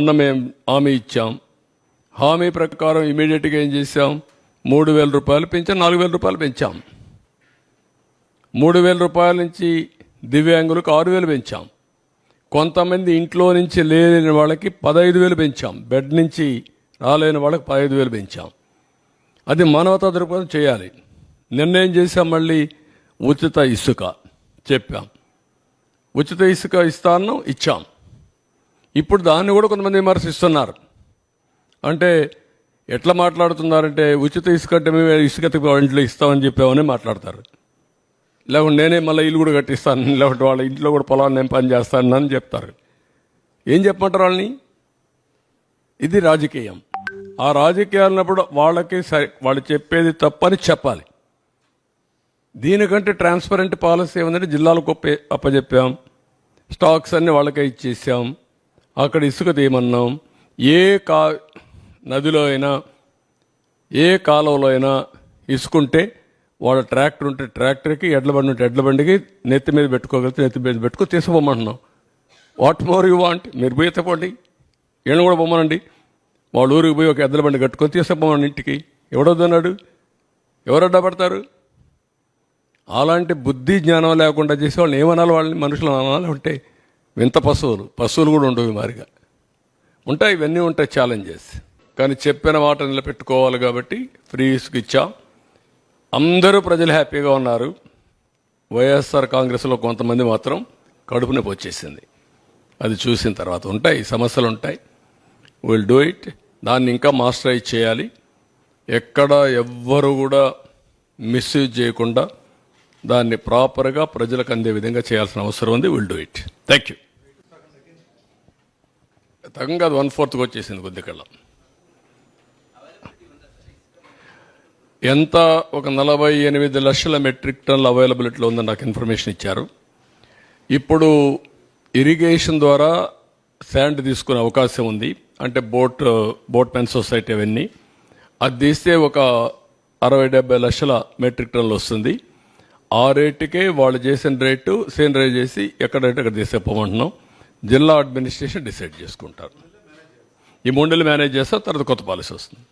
మొన్న మేము హామీ ఇచ్చాం. హామీ ప్రకారం ఇమీడియట్గా ఏం చేశాం? మూడు వేల రూపాయలు పెంచాం నాలుగు వేల రూపాయలు పెంచాం. మూడు వేల రూపాయల నుంచి దివ్యాంగులకు ఆరు వేలు పెంచాం. కొంతమంది ఇంట్లో నుంచి లేని వాళ్ళకి పదహైదు వేలు పెంచాం. బెడ్ నుంచి రాలేని వాళ్ళకి పదహైదు వేలు పెంచాం. అది మానవతా దృక్పథం చేయాలి. నిర్ణయం చేసాం మళ్ళీ ఉచిత ఇసుక చెప్పాం. ఉచిత ఇసుక ఇస్తాను ఇచ్చాం. ఇప్పుడు దాన్ని కూడా కొంతమంది విమర్శిస్తున్నారు. అంటే ఎట్లా మాట్లాడుతున్నారంటే ఉచిత ఇసుక అంటే మేము ఇసుక ఇంట్లో ఇస్తామని చెప్పామని మాట్లాడతారు. లేకుంటే నేనే మళ్ళీ ఇల్లు కూడా కట్టిస్తాను లేకుంటే వాళ్ళ ఇంట్లో కూడా పొలాన్ని నేను పని చేస్తాను అని చెప్తారు. ఏం చెప్పమంటారు వాళ్ళని? ఇది రాజకీయం. ఆ రాజకీయాలన్నప్పుడు వాళ్ళకి సరి వాళ్ళు చెప్పేది తప్పని చెప్పాలి. దీనికంటే ట్రాన్స్పరెంట్ పాలసీ ఏమందంటే జిల్లాలకు అప్పచెప్పాం. స్టాక్స్ అన్ని వాళ్ళకే ఇచ్చేసాం. అక్కడ ఇసుక తీయమన్నాం. ఏ కా నదిలో అయినా ఏ కాలువలో అయినా ఇసుకుంటే వాళ్ళ ట్రాక్టర్ ఉంటే ట్రాక్టర్కి ఎడ్ల బండి ఉంటే ఎడ్ల బండికి నెత్తి మీద పెట్టుకోగలిగితే నెత్తి మీద పెట్టుకో తీసుకోమంటున్నాం వాట్ మోర్ యూ వాంట్? మీరు పోయి ఎత్తపోండి ఈయన కూడా పొమ్మనండి. వాళ్ళ ఊరికి పోయి ఒక ఎద్దల బండి కట్టుకొని తీసుకుపోమని ఇంటికి. ఎవడొద్దన్నాడు ఎవరు అడ్డపడతారు అలాంటి బుద్ధి జ్ఞానం లేకుండా చేసే వాళ్ళని ఏమనాలి? వాళ్ళని మనుషులు అనాలి ఉంటే వింత పశువులు. పశువులు కూడా ఉండవు మారిగా. ఉంటాయి ఇవన్నీ ఉంటాయి ఛాలెంజెస్ కానీ చెప్పిన మాట నిలబెట్టుకోవాలి కాబట్టి ఫ్రీ ఇచ్చాం. అందరూ ప్రజలు హ్యాపీగా ఉన్నారు. వైఎస్ఆర్ కాంగ్రెస్లో కొంతమంది మాత్రం కడుపు నొప్పి వచ్చేసింది. అది చూసిన తర్వాత ఉంటాయి సమస్యలు ఉంటాయి. విల్ డూ ఇట్ దాన్ని ఇంకా మాస్టరైజ్ చేయాలి. ఎక్కడ ఎవ్వరు కూడా మిస్యూజ్ చేయకుండా దాన్ని ప్రాపర్గా ప్రజలకు అందే విధంగా చేయాల్సిన అవసరం ఉంది. Will do it thank you తగ్గంగా అది వన్ ఫోర్త్కి వచ్చేసింది కొద్దికల్లా ఎంత? ఒక నలభై ఎనిమిది లక్షల మెట్రిక్ టన్ల అవైలబిలిటీలో ఉందని నాకు ఇన్ఫర్మేషన్ ఇచ్చారు. ఇప్పుడు ఇరిగేషన్ ద్వారా శాండ్ తీసుకునే అవకాశం ఉంది. అంటే బోట్ బోట్ మెన్ సొసైటీ అవన్నీ. అది తీస్తే ఒక అరవై డెబ్బై లక్షల మెట్రిక్ టన్లు వస్తుంది. ఆ రేటుకే వాళ్ళు చేసిన రేటు సేమ్ రేట్ చేసి ఎక్కడ రేటు అక్కడ తీసుకుపోమంటున్నాం జిల్లా అడ్మినిస్ట్రేషన్ డిసైడ్ చేసుకుంటారు. ఈ మూడు మేనేజ్ చేస్తే తర్వాత కొత్త పాలసీ వస్తుంది.